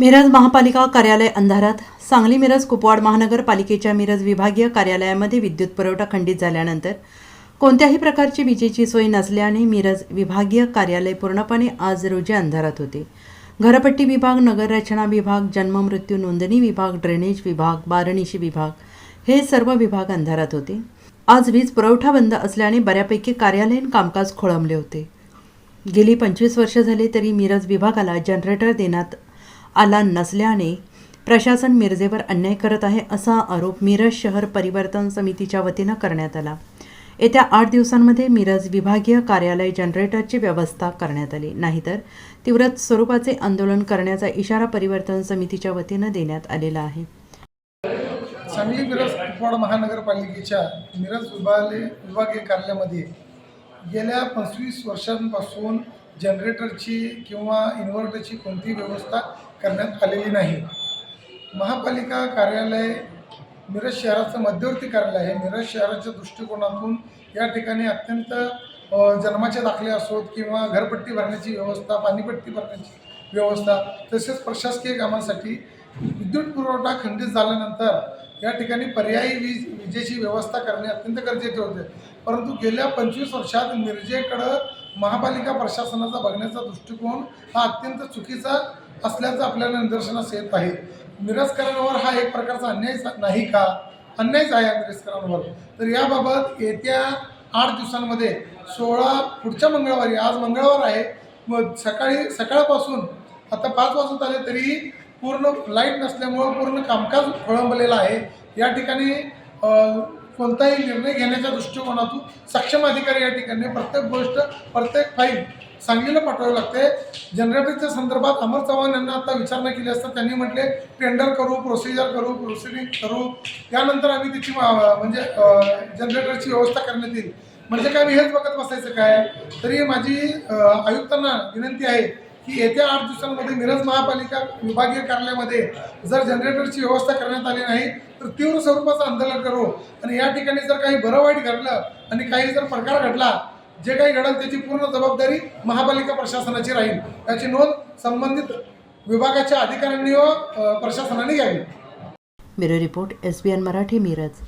मिरज महापालिका कार्यालय अंधारात. सांगली मिरज कुपवाड महानगरपालिकेच्या मिरज विभागीय कार्यालयामध्ये विद्युत पुरवठा खंडित झाल्यानंतर कोणत्याही प्रकारची विजेची सोय नसल्याने मिरज विभागीय कार्यालय पूर्णपणे आज रोजी अंधारात होते. घरपट्टी विभाग नगररचना विभाग जन्ममृत्यू नोंदणी विभाग ड्रेनेज विभाग बारणीशी विभाग हे सर्व विभाग अंधारात होते. आज वीज पुरवठा बंद असल्याने बऱ्यापैकी कार्यालयीन कामकाज खोळंबले होते. गेली पंचवीस वर्ष झाली तरी मिरज विभागाला जनरेटर देण्यात आला नसल्याने प्रशासन मिरजेवर अन्याय करत आहे असा आरोप मिरज शहर परिवर्तन समितीच्या वतीनं करण्यात आला. येत्या आठ दिवसांमध्ये मिरज विभागीय कार्यालय जनरेटरची व्यवस्था करण्यात आली. नाहीतर तीव्र स्वरूपाचे आंदोलन करण्याचा इशारा परिवर्तन समितीच्या वतीनं देण्यात आलेला आहे. सांगली मिरज कुपवाड महानगरपालिकेच्या मिरज विभागीय विभागीय कार्यालयामध्ये गेल्या पंचवीस वर्षांपासून जनरेटरची किंवा इन्व्हर्टरची कोणतीही व्यवस्था करण्यात आलेली नाही. महापालिका कार्यालय मिरज शहराचं मध्यवर्ती कार्यालय आहे. मिरज शहराच्या दृष्टिकोनातून या ठिकाणी अत्यंत जन्माचे दाखले असोत किंवा घरपट्टी भरण्याची व्यवस्था पाणीपट्टी भरण्याची व्यवस्था तसेच प्रशासकीय कामांसाठी विद्युत पुरवठा खंडित झाल्यानंतर या ठिकाणी पर्यायी वीज विजेची व्यवस्था करणे अत्यंत गरजेचे होते. परंतु गेल्या पंचवीस वर्षात मिरजेकडं महापालिका प्रशासनाचा बघण्याचा दृष्टिकोन हा अत्यंत चुकीचा असल्याचं आपल्याला निदर्शनास येत आहे. मिरजकरांवर हा एक प्रकारचा अन्याय नाही का? अन्यायच आहे या मिरजकरांवर तर याबाबत येत्या आठ दिवसांमध्ये सोळा पुढच्या मंगळवारी आज मंगळवार आहे. मग सकाळी सकाळपासून आता पाच वाजत आले तरी पूर्ण लाइट नसल्यामुळं पूर्ण कामकाज खोळंबलेलं आहे. या ठिकाणी कोणताही निर्णय घेण्याच्या दृष्टिकोनातून सक्षम अधिकारी या ठिकाणी प्रत्येक गोष्ट प्रत्येक फाईल सांगलीला पाठवावी लागते. जनरेटरच्या संदर्भात अमर चव्हाण यांना आता विचारणा केली असता त्यांनी म्हटले टेंडर करू प्रोसिजर करू प्रोसिडिंग करू. त्यानंतर आम्ही त्याची म्हणजे जनरेटरची व्यवस्था करण्यात येईल. म्हणजे काय मी हेच बघत बसायचं काय? तरी माझी आयुक्तांना विनंती आहे की येत्या आठ दिवसांमध्ये मिरज महापालिका विभागीय कार्यालयामध्ये जर जनरेटरची व्यवस्था करण्यात आली नाही तर तीव्र स्वरूपाचं आंदोलन करू. आणि या ठिकाणी जर काही बरं वाईट घडलं आणि काही जर प्रकार घडला जे काही घडेल त्याची पूर्ण जबाबदारी महापालिका प्रशासनाची राहील. याची नोंद संबंधित विभागाच्या अधिकाऱ्यांनी व प्रशासनाने घ्यावी. Bureau report S B N Marathi Miraj.